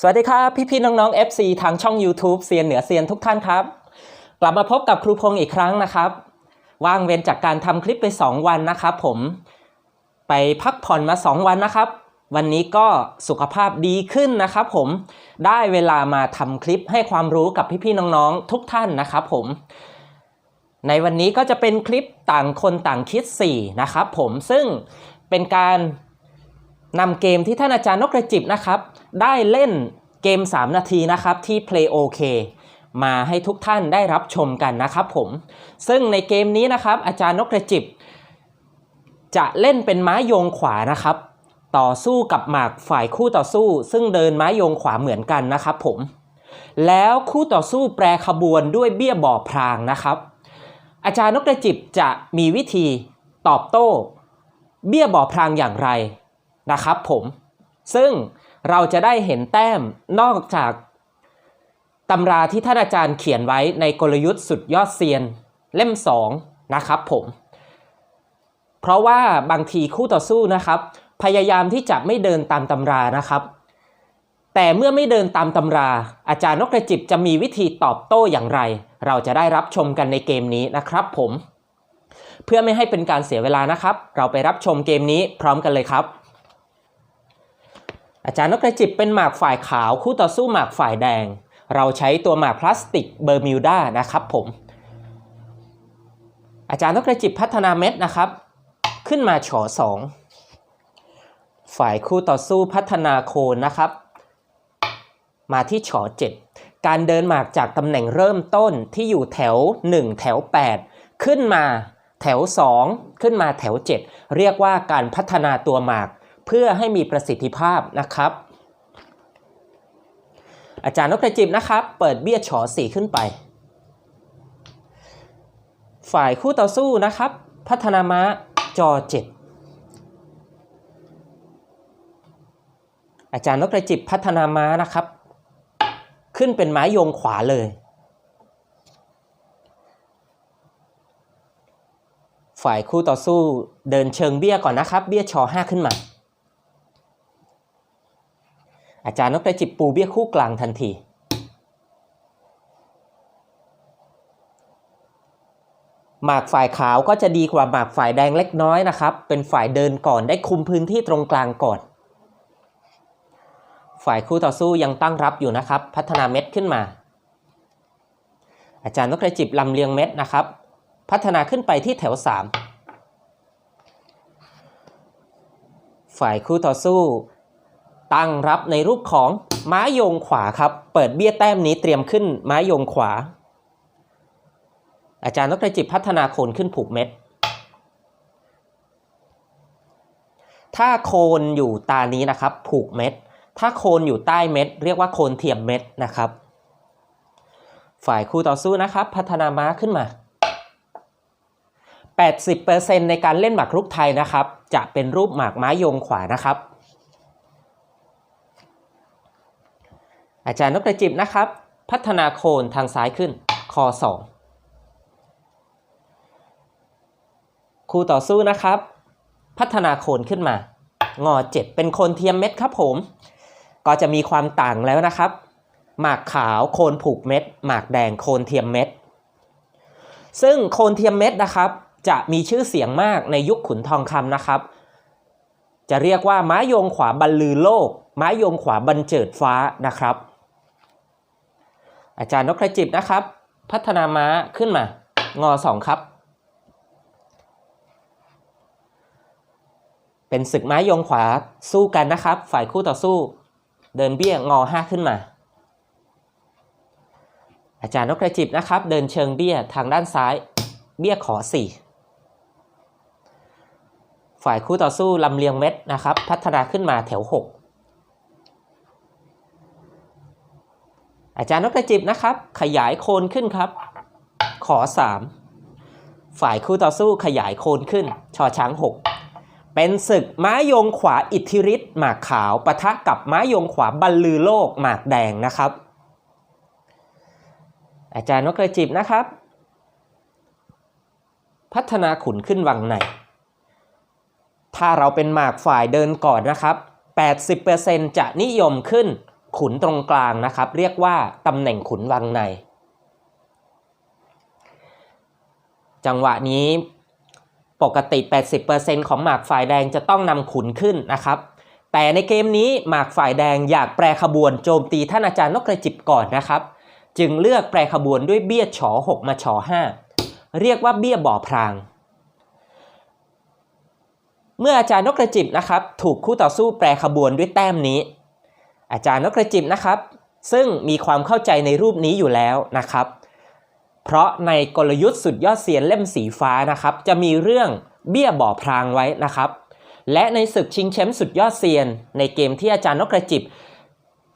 สวัสดีครับพี่พี่ๆน้องๆ FC ทางช่อง YouTube เซียนเหนือเซียนทุกท่านครับ กลับมาพบกับครูพงศ์อีกครั้งนะครับ ว่างเว้นจากการทำคลิปไป 2 วันนะครับผมไปพักผ่อนมา 2 วันนะครับ วันนี้ก็สุขภาพดีขึ้นนะครับผมได้เวลามาทำคลิปให้ความรู้กับพี่พี่ๆน้องๆ ทุกท่านนะครับผม ในวันนี้ก็จะเป็นคลิปต่างคนต่างคิด 4 นะครับผมซึ่งเป็นการ นำเกมที่ท่านอาจารย์นกกระจิบนะครับ ได้เล่นเกม 3 นาทีนะครับที่ Play OK มาให้ทุกท่านได้รับชมกันนะครับผม ซึ่งในเกมนี้นะครับ อาจารย์นกกระจิบ จะเล่นเป็นม้าโยงขวานะครับ ต่อสู้กับหมากฝ่ายคู่ต่อสู้ ซึ่งเดินม้าโยงขวาเหมือนกันนะครับผม แล้วคู่ต่อสู้แปรขบวนด้วยเบี้ยบ่อพรางนะครับ อาจารย์นกกระจิบจะมีวิธีตอบโต้ เบี้ยบ่อพรางอย่างไร นะครับผมซึ่งเราจะได้เห็นแต้มนอกจากตำราที่ท่านอาจารย์เขียนไว้ในกลยุทธ์สุดยอดเซียนเล่ม 2 นะครับผมเพราะว่าบางทีคู่ต่อสู้นะครับ พยายามที่จะไม่เดินตามตำรานะครับ แต่เมื่อไม่เดินตามตำรา อาจารย์นกกระจิบจะมีวิธีตอบโต้อย่างไร เราจะได้รับชมกันในเกมนี้นะครับผม เพื่อไม่ให้เป็นการเสียเวลานะครับ เราไปรับชมเกมนี้พร้อมกันเลยครับ อาจารย์นกกระจิบเป็นหมากฝ่ายขาวคู่ต่อสู้หมากฝ่ายแดง เราใช้ตัวหมากพลาสติกเบอร์มิวดานะครับผม อาจารย์นกกระจิบพัฒนาเม็ดนะครับ ขึ้นมาฉอสองฝ่ายคู่ต่อสู้พัฒนาโคนนะครับ มาที่ฉอ7การเดินหมากจากตำแหน่งเริ่มต้นที่อยู่แถว 1 แถว 8 ขึ้นมาแถว 2 ขึ้นมาแถว 7 เรียกว่าการพัฒนาตัวหมาก เพื่อให้มีประสิทธิภาพนะครับ อาจารย์นกกระจิบนะครับ เปิดเบี้ยฉอ4ขึ้นไป ฝ่ายคู่ต่อสู้นะครับ พัฒนาม้าจอ7อาจารย์นกกระจิบพัฒนาม้านะครับ ขึ้นเป็นไม้โยงขวาเลย ฝ่ายคู่ต่อสู้เดินเชิงเบี้ยก่อนนะครับ เบี้ยชอ5ขึ้นมา อาจารย์นกกระจิบปูเบี้ยคู่กลางทันที หมากฝ่ายขาวก็จะดีกว่าหมากฝ่ายแดงเล็กน้อยนะครับ เป็นฝ่ายเดินก่อนได้คุมพื้นที่ตรงกลางก่อน ฝ่ายคู่ต่อสู้ยังตั้งรับอยู่นะครับ พัฒนาเม็ดขึ้นมา อาจารย์นกกระจิบลำเลียงเม็ดนะครับ พัฒนาขึ้นไปที่แถว 3 ฝ่ายคู่ต่อสู้ ตั้งรับในรูปของม้าโยงขวาครับ เปิดเบี้ยแต้มนี้เตรียมขึ้นม้าโยงขวา อาจารย์นกระจิบพัฒนาโคนขึ้นผูกเม็ด ถ้าโคนอยู่ตานี้นะครับ ผูกเม็ด ถ้าโคนอยู่ใต้เม็ด เรียกว่าโคนเทียมเม็ดนะครับ ฝ่ายคู่ต่อสู้นะครับ พัฒนาม้าขึ้นมา 80%ในการเล่นหมากรุกไทยนะครับ จะเป็นรูปหมากม้าโยงขวานะครับ อาจารย์นกกระจิบนะครับ พัฒนาโคนทางซ้ายขึ้นคอ2คู่ต่อสู้นะครับ พัฒนาโคนขึ้นมา งอ 7 เป็นโคนเทียมเม็ดครับผม ก็จะมีความต่างแล้วนะครับ หมากขาวโคนผูกเม็ด หมากแดงโคนเทียมเม็ด ซึ่งโคนเทียมเม็ดนะครับ จะมีชื่อเสียงมากในยุคขุนทองคำนะครับ จะเรียกว่าไม้โยงขวาบรรลือโลก ไม้โยงขวาบรรเจิดฟ้านะครับ อาจารย์นกกระจิบนะครับ พัฒนาม้าขึ้นมางอสองครับ เป็นศึกไม้ยงขวาสู้กันนะครับ ฝ่ายคู่ต่อสู้ เดินเบี้ยงอห้าขึ้นมา อาจารย์นกกระจิบนะครับ เดินเชิงเบี้ยทางด้านซ้าย เบี้ยขอสี่ฝ่ายคู่ต่อสู้ลำเลียงเม็ดนะครับ พัฒนาขึ้นมาแถวหก อาจารย์นกกระจิบนะครับ ขยายโคนขึ้นครับ ขอสามฝ่ายคู่ต่อสู้ขยายโคนขึ้น ชอช้างหกเป็นศึกม้ายงขวาอิทธิฤทธิ์หมากขาวปะทะกับม้ายงขวาบรรลือโลกหมากแดงนะครับ อาจารย์นกกระจิบนะครับ พัฒนาขุนขึ้นวังในถ้าเราเป็นหมากฝ่ายเดินก่อนนะครับ 80%จะนิยมขึ้น ขุนตรงกลางนะครับ เรียกว่าตำแหน่งขุนวังใน จังหวะนี้ปกติ 80%ของหมากฝ่ายแดงจะต้องนำขุนขึ้นนะครับ แต่ในเกมนี้หมากฝ่ายแดงอยากแปรขบวนโจมตีท่านอาจารย์นกกระจิบก่อนนะครับ จึงเลือกแปรขบวนด้วยเบี้ยฉอ6มาฉอ5เรียกว่าเบี้ยบ่อพรางเมื่ออาจารย์นกกระจิบนะครับ ถูกคู่ต่อสู้แปรขบวนด้วยแต้มนี้ อาจารย์นกกระจิบนะครับ ซึ่งมีความเข้าใจในรูปนี้อยู่แล้วนะครับ เพราะในกลยุทธ์สุดยอดเซียนเล่มสีฟ้านะครับ จะมีเรื่องเบี้ยบ่อพรางไว้นะครับ และในศึกชิงแชมป์สุดยอดเซียน ในเกมที่อาจารย์นกกระจิบ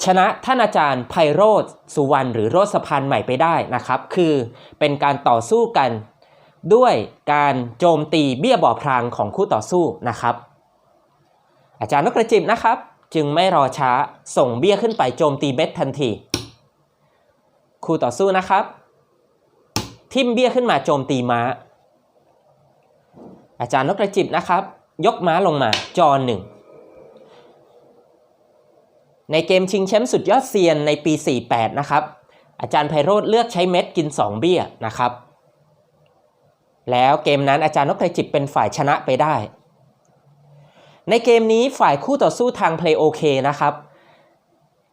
ชนะท่านอาจารย์ไพโรธสุวรรณหรือโรสพานใหม่ไปได้นะครับ คือเป็นการต่อสู้กัน ด้วยการโจมตีเบี้ยบ่อพรางของคู่ต่อสู้นะครับ อาจารย์นกกระจิบนะครับ จึงไม่รอช้าส่งเบี้ยขึ้นไปโจมตีเม็ดทันที คู่ต่อสู้นะครับ ทิมเบี้ยขึ้นมาโจมตีม้า อาจารย์นกกระจิบนะครับ ยกม้าลงมาจอหนึ่งในเกมชิงแชมป์สุดยอดเซียนในปี 48 นะครับ อาจารย์ไพโรธเลือกใช้เม็ดกิน 2 เบี้ยนะครับ แล้วเกมนั้นอาจารย์นกกระจิบเป็นฝ่ายชนะไปได้ ในเกมนี้ฝ่ายคู่ต่อสู้ทางเพลย์โอเคนะครับ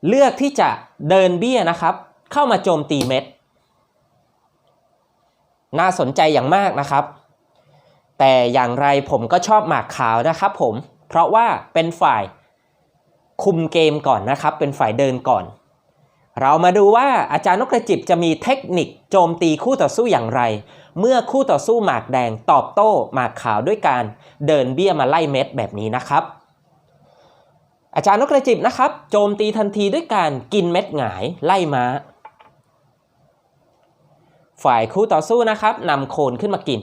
เลือกที่จะเดินเบี้ยนะครับ เข้ามาโจมตีเม็ด น่าสนใจอย่างมากนะครับ แต่อย่างไรผมก็ชอบหมากขาวนะครับผม เพราะว่าเป็นฝ่ายคุมเกมก่อนนะครับ เป็นฝ่ายเดินก่อน เรามาดูว่าอาจารย์นกกระจิบจะมีเทคนิคโจมตีคู่ต่อสู้อย่างไร เมื่อคู่ต่อสู้หมากแดงตอบโต้หมากขาวด้วยการเดินเบี้ยมาไล่เม็ดแบบนี้นะครับ อาจารย์นกกระจิบนะครับ โจมตีทันทีด้วยการกินเม็ดหงายไล่ม้า ฝ่ายคู่ต่อสู้นะครับนำโคนขึ้นมากิน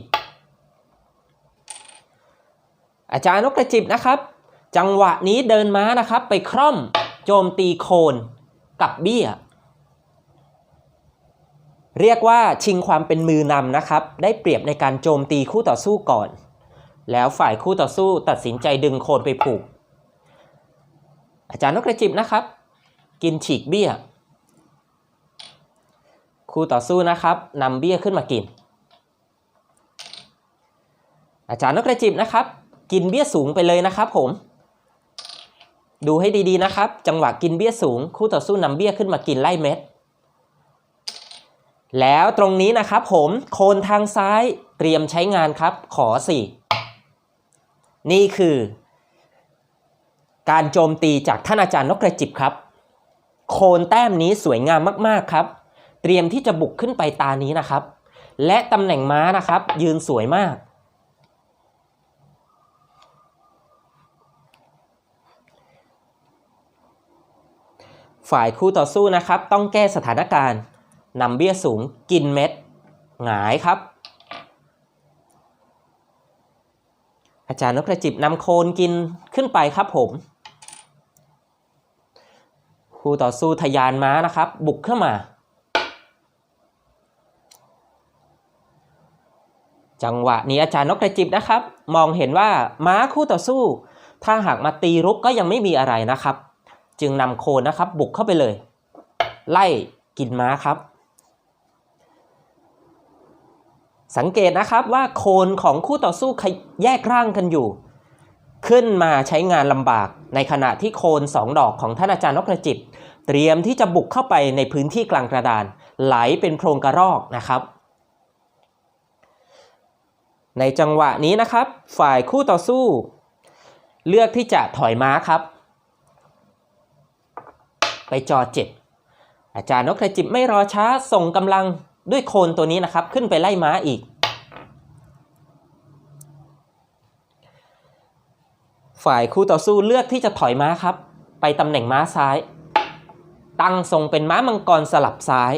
อาจารย์นกกระจิบนะครับ จังหวะนี้เดินม้านะครับไปคร่อมโจมตีโคนกับเบี้ย เรียกว่าชิงความเป็นมือนำนะครับ ได้เปรียบในการโจมตีคู่ต่อสู้ก่อน แล้วฝ่ายคู่ต่อสู้ตัดสินใจดึงโคนไปผูก อาจารย์นกกระจิบนะครับ กินฉีกเบี้ย คู่ต่อสู้นะครับนำเบี้ยขึ้นมากิน อาจารย์นกกระจิบนะครับ กินเบี้ยสูงไปเลยนะครับ ผม ดูให้ดีๆนะครับ จังหวะกินเบี้ยสูง คู่ต่อสู้นำเบี้ยขึ้นมากินไล่เม็ด แล้วตรงนี้นะครับผมโคนทางซ้ายเตรียมใช้งานครับ ขอสี่นี่คือ การโจมตีจากท่านอาจารย์นกกระจิบครับ โคนแต้มนี้สวยงามมากๆครับ เตรียมที่จะบุกขึ้นไปตานี้นะครับ และตำแหน่งม้านะครับ ยืนสวยมากฝ่ายคู่ต่อสู้นะครับ ต้องแก้สถานการณ์ นำเบี้ยสูงกินเม็ดหงายครับ อาจารย์นกกระจิบนำโคนกินขึ้นไปครับผมคู่ต่อสู้ทยานม้านะครับ บุกเข้ามา จังหวะนี้อาจารย์นกกระจิบนะครับ มองเห็นว่าม้าคู่ต่อสู้ ถ้าหากมาตีรุกก็ยังไม่มีอะไรนะครับ จึงนำโคนนะครับ บุกเข้าไปเลย ไล่กินม้าครับ สังเกตนะครับว่าโคนของคู่ต่อสู้แยกร่างกันอยู่ ขึ้นมาใช้งานลำบาก ในขณะที่โคนสองดอกของท่านอาจารย์นกกระจิบเตรียมที่จะบุกเข้าไปในพื้นที่กลางกระดาน ไหลเป็นโพรงกระรอกนะครับ ในจังหวะนี้นะครับ ฝ่ายคู่ต่อสู้ เลือกที่จะถอยม้าครับ ไปจอเจ็ดอาจารย์นกกระจิบไม่รอช้าส่งกำลัง ด้วยโคนตัวนี้นะครับ ขึ้นไปไล่ม้าอีก ฝ่ายคู่ต่อสู้เลือกที่จะถอยม้าครับ ไปตำแหน่งม้าซ้าย ตั้งทรงเป็นม้ามังกรสลับซ้าย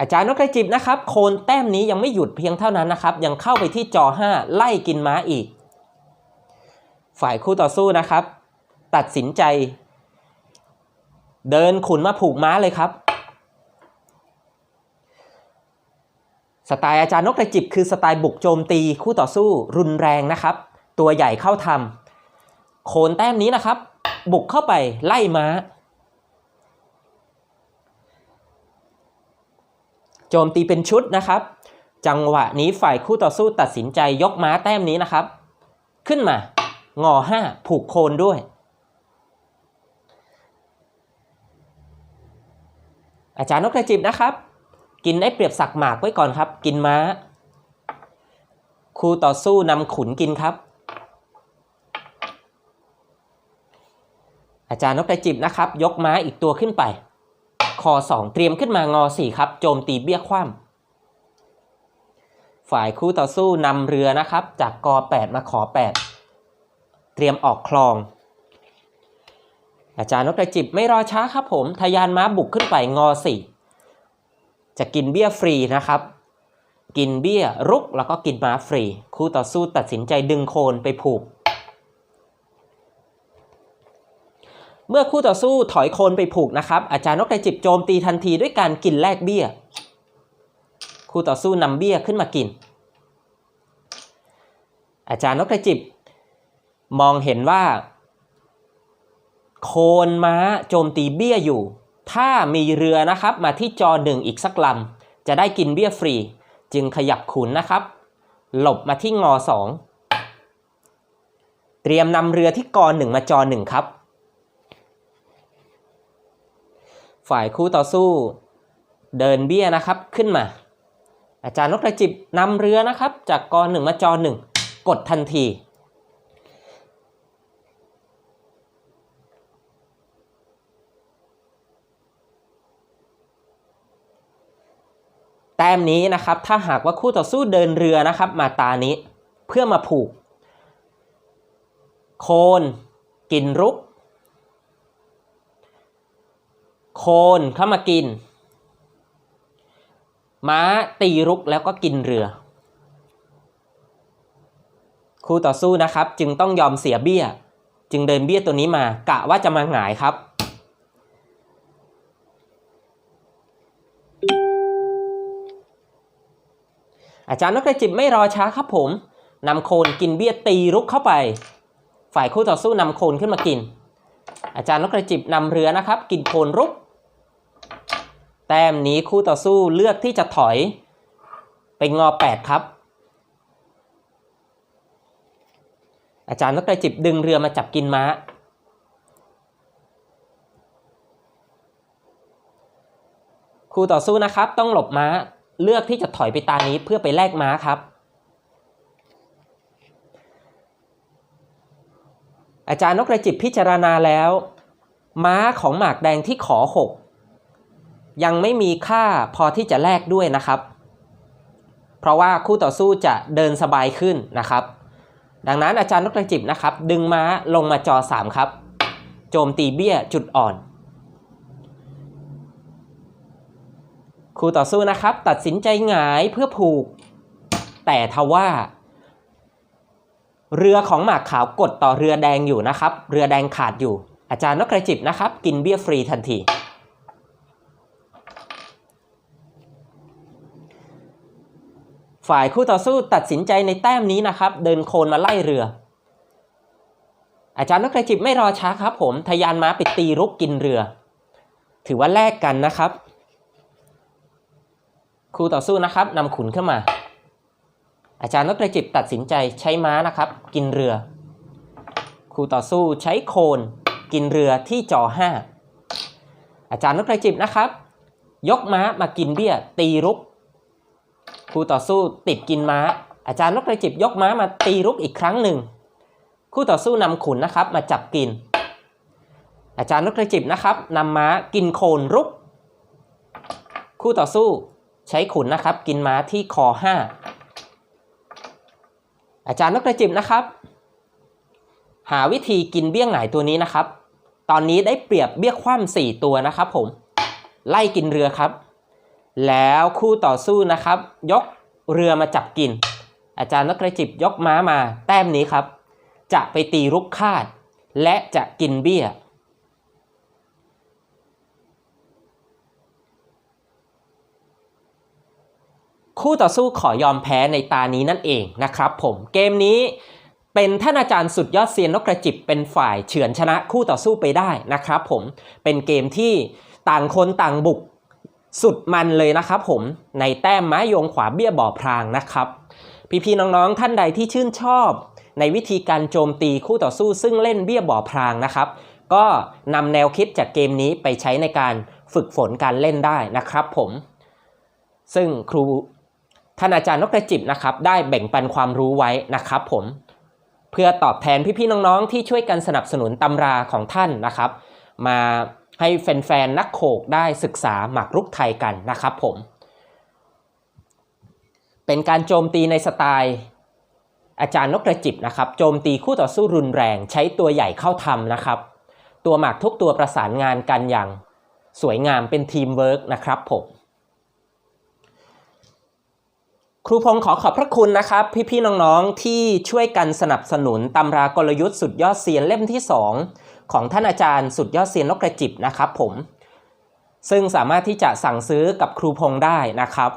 อาจารย์นกกระจิบนะครับ โคนแต้มนี้ยังไม่หยุดเพียงเท่านั้นนะครับ ยังเข้าไปที่จอ 5 ไล่กินม้าอีก ฝ่ายคู่ต่อสู้นะครับ ตัดสินใจเดินขุนมาผูกม้าเลยครับ สไตล์อาจารย์นกกระจิบคือสไตล์บุกโจมตีคู่ต่อสู้รุนแรงนะครับ ตัวใหญ่เข้าทำโคนแต้มนี้นะครับ บุกเข้าไปไล่ม้า โจมตีเป็นชุดนะครับ จังหวะนี้ฝ่ายคู่ต่อสู้ตัดสินใจยกม้าแต้มนี้นะครับ ขึ้นมางอห้าผูกโคนด้วย อาจารย์นกกระจิบนะครับ กินได้เปรียบสักหมากไว้ก่อนครับ กินม้า คู่ต่อสู้นำขุนกินครับ อาจารย์นกกระจิบนะครับ ยกม้าอีกตัวขึ้นไป คอ2เตรียมขึ้นมางอ4ครับ โจมตีเบี้ยคว่ำฝ่ายคู่ต่อสู้นำเรือนะครับ จากกอ8มาขอ8เตรียมออกคลอง อาจารย์นกกระจิบไม่รอช้าครับผมทะยานม้าบุกขึ้นไปงอ4 จะกินเบี้ยฟรีนะครับ กินเบี้ยรุกแล้วก็กินม้าฟรี คู่ต่อสู้ตัดสินใจดึงโคนไปผูก เมื่อคู่ต่อสู้ถอยโคนไปผูกนะครับ อาจารย์นกกระจิบโจมตีทันทีด้วยการกินแลกเบี้ย คู่ต่อสู้นำเบี้ยขึ้นมากิน อาจารย์นกกระจิบ มองเห็นว่า โคนม้าโจมตีเบี้ยอยู่ ถ้ามีเรือนะครับมาที่จอหนึ่งอีกสักลำจะได้กินเบี้ยฟรี จึงขยับขุนนะครับ หลบมาที่งอสองเตรียมนำเรือที่กอหนึ่งมาจอหนึ่งครับ ฝ่ายคู่ต่อสู้ เดินเบี้ยนะครับขึ้นมา อาจารย์นกกระจิบนำเรือนะครับ จากกอหนึ่งมาจอหนึ่งกดทันที ต้มนี้นะครับ ถ้าหากว่าคู่ต่อสู้เดินเรือนะครับ มาตานี้เพื่อมาผูก โคนกินรุก โคนเข้ามากิน ม้าตีรุกแล้วก็กินเรือ คู่ต่อสู้นะครับ จึงต้องยอมเสียเบี้ย จึงเดินเบี้ยตัวนี้มากะว่าจะมาหงายครับ อาจารย์นกกระจิบไม่รอช้าครับผมนำโคนกินเบี้ยตีรุกเข้าไป ฝ่ายคู่ต่อสู้นำโคนขึ้นมากิน อาจารย์นกกระจิบนำเรือนะครับ กินโคนรุก แต้มนี้คู่ต่อสู้เลือกที่จะถอยไปงอ8ครับ อาจารย์นกกระจิบดึงเรือมาจับกินม้าคู่ต่อสู้นะครับต้องหลบม้า เลือกที่จะถอยไปตานี้เพื่อไปแลกม้าครับ อาจารย์นกกระจิบพิจารณาแล้ว ม้าของหมากแดงที่ขอ 6 ยังไม่มีค่าพอที่จะแลกด้วยนะครับ เพราะว่าคู่ต่อสู้จะเดินสบายขึ้นนะครับ ดังนั้นอาจารย์นกกระจิบนะครับ ดึงม้าลงมาจอ 3 ครับ โจมตีเบี้ยจุดอ่อน ครูต่อสู้นะครับ ตัดสินใจหงายเพื่อผูก แต่ทว่า เรือของหมากขาวกดต่อเรือแดงอยู่นะครับ เรือแดงขาดอยู่ อาจารย์นกกระจิบนะครับ กินเบี้ยฟรีทันทีฝ่ายคู่ต่อสู้ตัดสินใจในแต้มนี้นะครับ เดินโคนมาไล่เรือ อาจารย์นกกระจิบไม่รอช้าครับ ผมทะยานม้าไปตีรุกกินเรือ ถือว่าแลกกันนะครับ ครูต่อสู้นะครับนำขุนขึ้นมา อาจารย์นกกระจิบตัดสินใจใช้ม้านะครับ กินเรือ ครูต่อสู้ใช้โคนกินเรือที่จอ5อาจารย์นกกระจิบนะครับ ยกม้ามากินเบี้ย ตีรุกครูต่อสู้ติดกินม้า อาจารย์นกกระจิบยกม้ามาตีรุกอีกครั้งหนึ่งคู่ต่อสู้นำขุนนะครับมาจับกิน อาจารย์นกกระจิบนะครับนำม้ากินโคนรุก คู่ต่อสู้ ใช้ขุนนะครับ กินม้าที่คอ5อาจารย์นกกระจิบนะครับ หาวิธีกินเบี้ยหงายตัวนี้นะครับ ตอนนี้ได้เปรียบเบี้ยคว่ำสี่ตัวนะครับ ผม ไล่กินเรือครับ แล้วคู่ต่อสู้นะครับ ยกเรือมาจับกิน อาจารย์นกกระจิบยกม้ามา แต้มนี้ครับ จะไปตีรุกคาด และจะกินเบี้ย คู่ต่อสู้ขอยอมแพ้ในตานี้นั่นเองนะครับผมเกมนี้เป็นท่านอาจารย์สุดยอดเซียนนกกระจิบเป็นฝ่ายเฉือนชนะคู่ต่อสู้ไปได้นะครับผมเป็นเกมที่ต่างคนต่างบุกสุดมันเลยนะครับผมในแต้มไม้โยงขวาเบี้ยบ่อพรางนะครับ พี่ๆน้องๆท่านใดที่ชื่นชอบ ในวิธีการโจมตีคู่ต่อสู้ซึ่งเล่นเบี้ยบ่อพรางนะครับ ก็นำแนวคิดจากเกมนี้ไปใช้ในการฝึกฝนการเล่นได้นะครับผมซึ่งครู ท่านอาจารย์นกกระจิบนะครับได้แบ่งปันความรู้ไว้นะครับผมเพื่อตอบแทนพี่ๆน้องๆ ที่ช่วยกันสนับสนุนตำราของท่านนะครับ มาให้แฟนๆนักโขกได้ศึกษาหมากรุกไทยกันนะครับผม เป็นการโจมตีในสไตล์ อาจารย์นกกระจิบนะครับโจมตีคู่ต่อสู้รุนแรงใช้ตัวใหญ่เข้าทำนะครับ ตัวหมากทุกตัวประสานงานกันอย่างสวยงามเป็นทีมเวิร์กนะครับผม ครูพงศ์ขอขอบพระคุณนะครับ พี่ๆน้องๆที่ช่วยกันสนับสนุนตำรากลยุทธ์สุดยอดเซียนเล่มที่ 2 ของท่านอาจารย์สุดยอดเซียนนกกระจิบนะครับผม ซึ่งสามารถที่จะสั่งซื้อกับครูพงศ์ได้นะครับ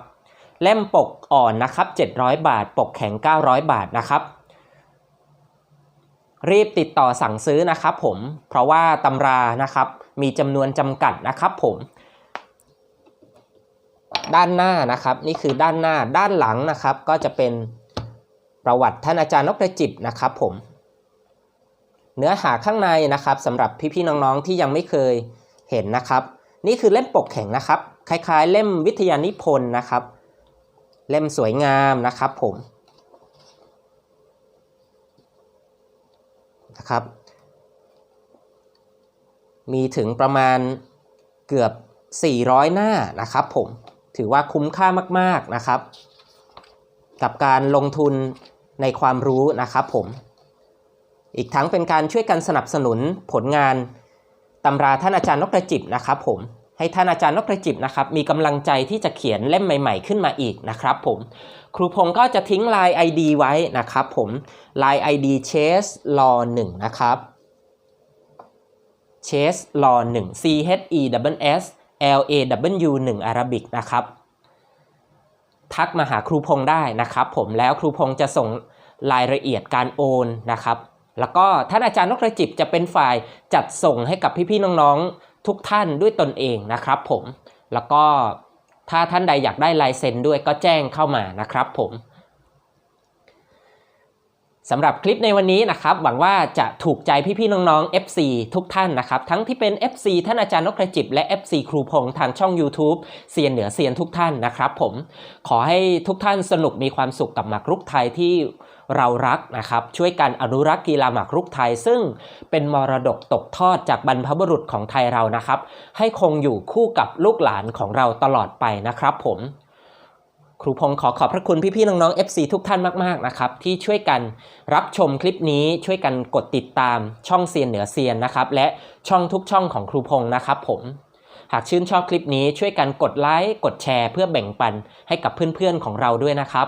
เล่มปกอ่อนนะครับ 700 บาท ปกแข็ง 900 บาทนะครับ รีบติดต่อสั่งซื้อนะครับผมเพราะว่าตำรานะครับมีจำนวนจำกัดนะครับผม ด้านหน้านะครับ นี่คือด้านหน้าด้านหลังนะครับ ก็จะเป็นประวัติท่านอาจารย์นกกระจิบนะครับผม เนื้อหาข้างในนะครับสำหรับพี่ๆน้องๆที่ยังไม่เคยเห็นนะครับ นี่คือเล่มปกแข็งนะครับ คล้ายๆ เล่มวิทยานิพนธ์นะครับ เล่มสวยงามนะครับผมนะครับ มีถึงประมาณเกือบ 400 หน้านะครับผม ถือว่าคุ้มค่ามากๆนะครับ กับการลงทุนในความรู้นะครับผม อีกทั้งเป็นการช่วยกันสนับสนุนผลงานตำราท่านอาจารย์นกกระจิบนะครับผมให้ท่านอาจารย์นกกระจิบนะครับมีกำลังใจที่จะเขียนเล่มใหม่ ๆ ขึ้นมาอีกนะครับ ผม ครูพงศ์ก็จะทิ้งไลน์ ID ไว้นะครับ ผมไลน์ ID chase law 1นะครับ chase law 1 c h e w s l a w 1 Arabic นะครับ ทักมาหาครูพงได้นะครับผมแล้วครูพงจะส่งรายละเอียดการโอนนะครับ แล้วก็ท่านอาจารย์นกกระจิบจะเป็นฝ่ายจัดส่งให้กับพี่ๆน้องๆทุกท่านด้วยตนเองนะครับผมแล้วก็ถ้าท่านใดอยากได้ลายเซ็นด้วยก็แจ้งเข้ามานะครับผม สำหรับคลิปในวันนี้นะครับ หวังว่าจะถูกใจพี่ๆน้องๆ FC ทุกท่านนะครับ ทั้งที่เป็น FC ท่านอาจารย์นกกระจิบ และ FC ครูพงษ์ทางช่อง YouTube เซียนเหนือเซียนทุกท่านนะครับผมขอให้ทุกท่านสนุกมีความสุขกับหมากรุกไทยที่เรารักนะครับ ช่วยกันอนุรักษ์กีฬาหมากรุกไทย ซึ่งเป็นมรดกตกทอดจากบรรพบุรุษของไทยเรานะครับ ให้คงอยู่คู่กับลูกหลานของเราตลอดไปนะครับผม ครูพงศ์ขอขอบพระคุณพี่ๆน้องๆ FC ทุกท่านมากๆนะครับที่ช่วยกันรับชมคลิปนี้ช่วยกันกดติดตามช่องเซียนเหนือเซียนนะครับและช่องทุกช่องของครูพงศ์นะครับผมหากชื่นชอบคลิปนี้ช่วยกันกดไลค์กดแชร์ เพื่อแบ่งปันให้กับเพื่อนๆของเราด้วยนะครับ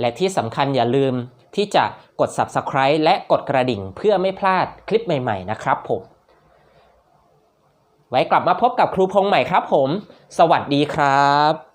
และที่สำคัญอย่าลืมที่จะกด Subscribe และกดกระดิ่งเพื่อไม่พลาดคลิปใหม่ๆนะครับผม ไว้กลับมาพบกับครูพงศ์ใหม่ครับผม สวัสดีครับ